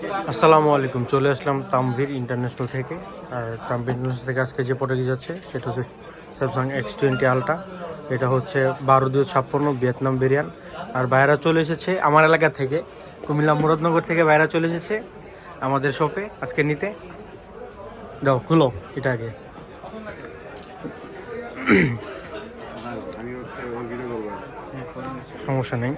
আসসালামু আলাইকুম চলে আসলাম তামভির ইন্টারন্যাশনাল থেকে। আর তামভির ইন্টারন্যাশনাল থেকে আজকে যে প্রোডাক্ট যাচ্ছে সেটা হচ্ছে স্যামসাং এক্স টোয়েন্টি আলট্রা এটা হচ্ছে বারো দুই ছাপ্পান্ন ভিয়েতনাম বিরিয়ান আর বাইরা চলে এসেছে আমার এলাকা থেকে কুমিল্লা মুরাদনগর থেকে বাইরা চলে এসেছে আমাদের শপে আজকে নিতে। দাও খুলো এটা আগে। সমস্যা নেই।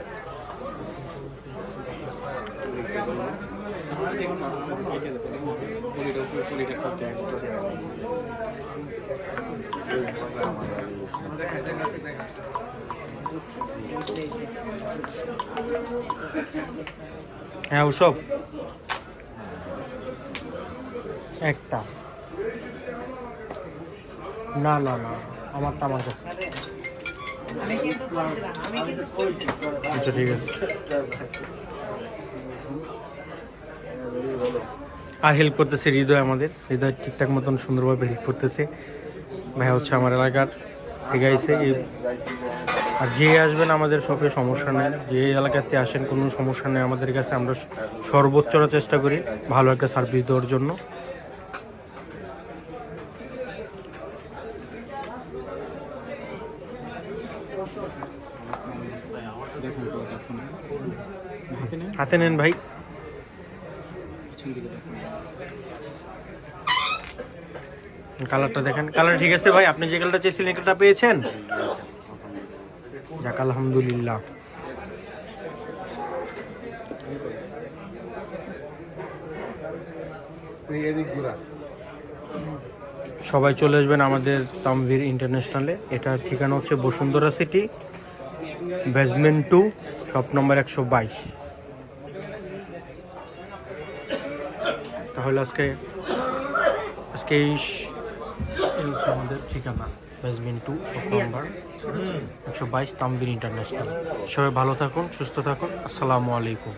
হ্যাঁ ওসব একটা। না না না আমার কাছে আচ্ছা ঠিক আছে। আর হেল্প করতেছে হৃদয় আমাদের। হৃদয় ঠিকঠাক মতন সুন্দরভাবে হেল্প করতেছে। ভাই হচ্ছে আমার এলাকার। ঠিক এই আর যে আসবেন আমাদের শপে সমস্যা নেই। যে এলাকাতে আসেন, কোনো সমস্যা নেই আমাদের কাছে। আমরা সর্বোচ্চটা চেষ্টা করি ভালো একটা সার্ভিস দেওয়ার জন্য। হাতে নেন ভাই। কালারটা দেখেন কালার ঠিক আছে ভাই? আপনি যে কালারটা চেয়েছিলেন এই কালারটা পেয়েছেন? যাক আলহামদুলিল্লাহ। সবাই চলে আসবেন আমাদের তামভির ইন্টারন্যাশনালে এটার ঠিকানা হচ্ছে Bashundhara city basement two shop নম্বর একশো বাইশ। তাহলে আজকে আজকে এই আমাদের ঠিকানা বেসমেন্ট টু নম্বর একশো বাইশ তামভির ইন্টারন্যাশনাল। সবাই ভালো থাকুন সুস্থ থাকুন। আসসালামু আলাইকুম।